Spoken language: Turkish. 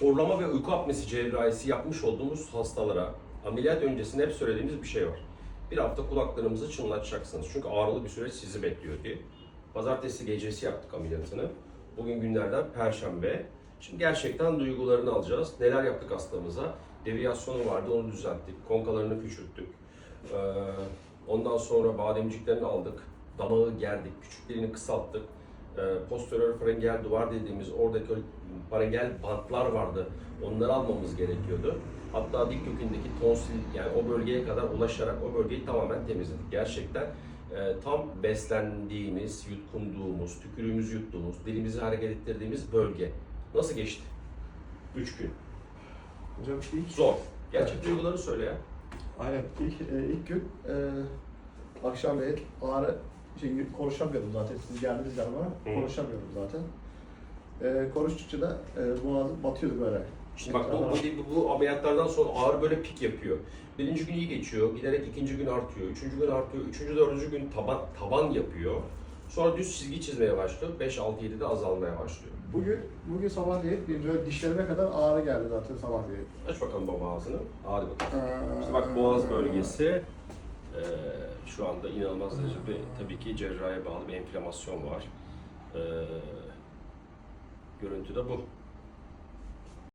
horlama ve uyku apnesi cerrahisi yapmış olduğumuz hastalara ameliyat öncesinde hep söylediğimiz bir şey var. Bir hafta kulaklarımızı çınlatacaksınız. Çünkü ağrılı bir süreç sizi bekliyor diye. Pazartesi gecesi yaptık ameliyatını. Bugün günlerden perşembe. Şimdi gerçekten duygularını alacağız. Neler yaptık hastamıza? Deviyasyonu vardı, onu düzelttik. Konkalarını küçülttük. Ee, ondan sonra bademciklerini aldık. Damağı gerdik, küçüklerini kısalttık. Ee, posterior faringel duvar dediğimiz oradaki o faringel bantlar vardı. Onları almamız gerekiyordu. Hatta dik kökündeki tonsil yani o bölgeye kadar ulaşarak o bölgeyi tamamen temizledik. Gerçekten e, tam beslendiğimiz, yutkunduğumuz, tükürüğümüzü yuttuğumuz, dilimizi hareket ettirdiğimiz bölge. Nasıl geçti? Üç gün. Hocam ilk, Zor. Gerçek duyguları söyle ya. aynen ilk, e, ilk gün e, akşamleyin ağrı, şey, konuşamıyordum zaten. Siz geldiniz yanıma, konuşamıyordum zaten. E, konuştukça da e, boğazım batıyordu böyle. İşte bak bu, bu, bu ameliyatlardan sonra ağrı böyle pik yapıyor. Birinci gün iyi geçiyor, giderek ikinci gün artıyor, üçüncü gün artıyor, üçüncü, dördüncü gün taban, taban yapıyor. Sonra düz çizgi çizmeye başlıyor, 5, 6, 7'de azalmaya başlıyor. Bugün, bugün sabahleyin bir böyle dişlerime kadar ağrı geldi zaten sabahleyin. Aç bakalım baba ağzını. Hadi bakalım. Ee, İşte bak boğaz bölgesi eee, şu anda inanılmaz derecede tabii ki cerrahiye bağlı bir enflamasyon var. Eee Görüntü de bu.